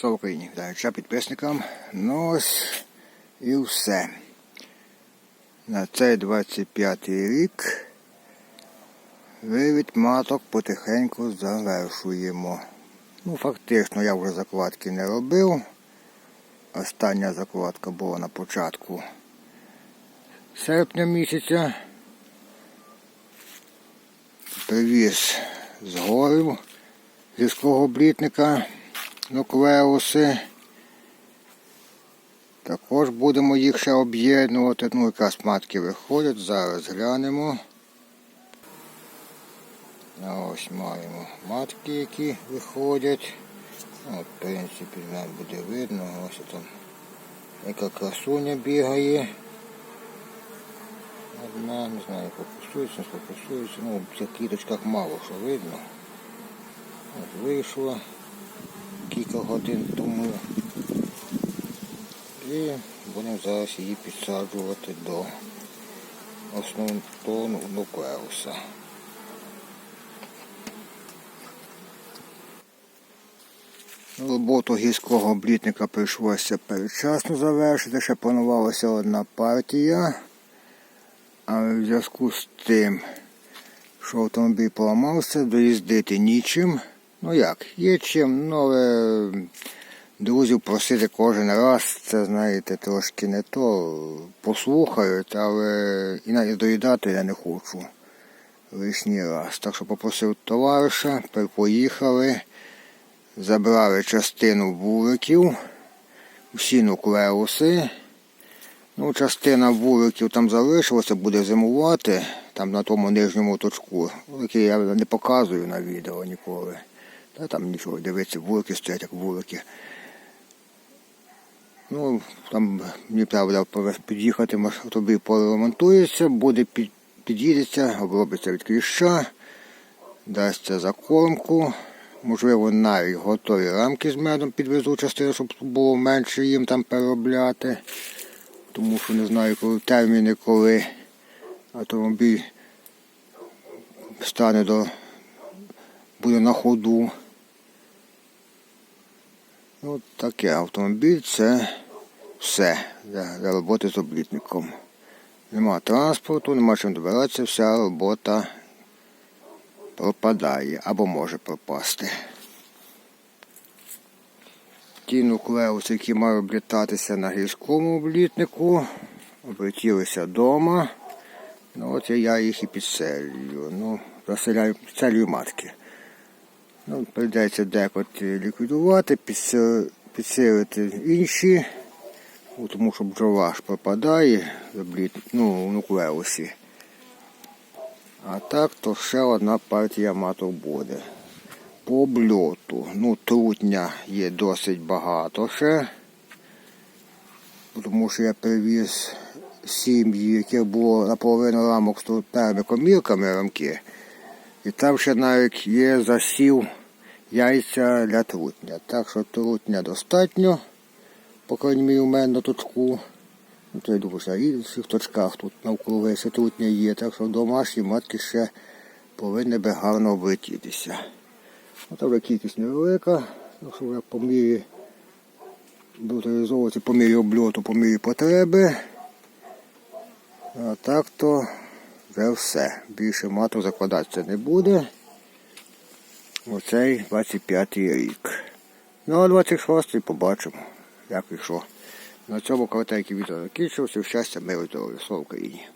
Слава Україні! Вітаю підписникам. Ну ось і все. На цей 25-й рік вивід маток потихеньку завершуємо. Ну, фактично я вже закладки не робив. Остання закладка була на початку серпня місяця. Привіз з горів гірського блітника нуклеуси. Також будемо їх ще об'єднувати. Ну, якраз матки виходять, зараз глянемо. Ось маємо матки, які виходять. Ну, От, в принципі, нам буде видно. Ось там яка красуня бігає. Одна, не знаю, фокусується, не фокусується. Ну, в цих квіточках мало що видно. От вийшла кілька годин тому. І будемо зараз її підсаджувати до основного нуклеуса. Роботу гірського блітника прийшлося передчасно завершити, ще планувалася одна партія. Але в зв'язку з тим, що автомобіль поламався, доїздити нічим. Ну як, є чим, ну але друзів просити кожен раз, це знаєте, трошки не то. Послухають, але і навіть доїдати я не хочу лишній раз. Так що попросив товариша, поїхали, забрали частину вуликів, всі нуклеуси. Ну, частина вуликів там залишилася, буде зимувати, там на тому нижньому точку, який я не показую на відео ніколи. Та там нічого, дивиться, вулики стоять, як вулики. Ну, там правда під'їхати, автомобіль поремонтується, буде під, під'їдеться, обробиться від кліща, дасться закормку. Можливо, навіть готові рамки з медом підвезу частину, щоб було менше їм там переробляти. Тому що не знаю, коли терміни, коли автомобіль стане до буде на ходу. Ну, таке автомобіль це все для, для роботи з облітником. Нема транспорту, нема чим добиратися, вся робота пропадає або може пропасти. Ті нуклеуси, які мають облітатися на гірському облітнику, облетілися вдома. Ну от я їх і підселюю. Ну, заселяю, підселюю матки. Ну, Прийдеться декоти ліквідувати, підсилити інші, ну, тому що бджола ж пропадає ну, в нуклеусі. А так, то ще одна партія маток буде. По обльоту. Ну, трутня є досить багато ще. Тому що я привіз сім'ї, яких було наполовину рамок з трутневими комірками рамки. І там ще навіть є засів яйця для трутня. Так що трутня достатньо, по крайній у мене на точку. Ну, то я думаю, що і в всіх точках тут навколо весь трутня є, так що домашні матки ще повинні би гарно облетітися. Ота вже кількість невелика, що вже по мірі будуть по мірі обльоту, по мірі потреби. А так то вже все. Більше мату закладатися не буде. Оцей 25-й рік. Ну а 26-й побачимо, як і що. На цьому коротеньке відео закінчився. Щастя, миру, здоров'я. Слава Україні!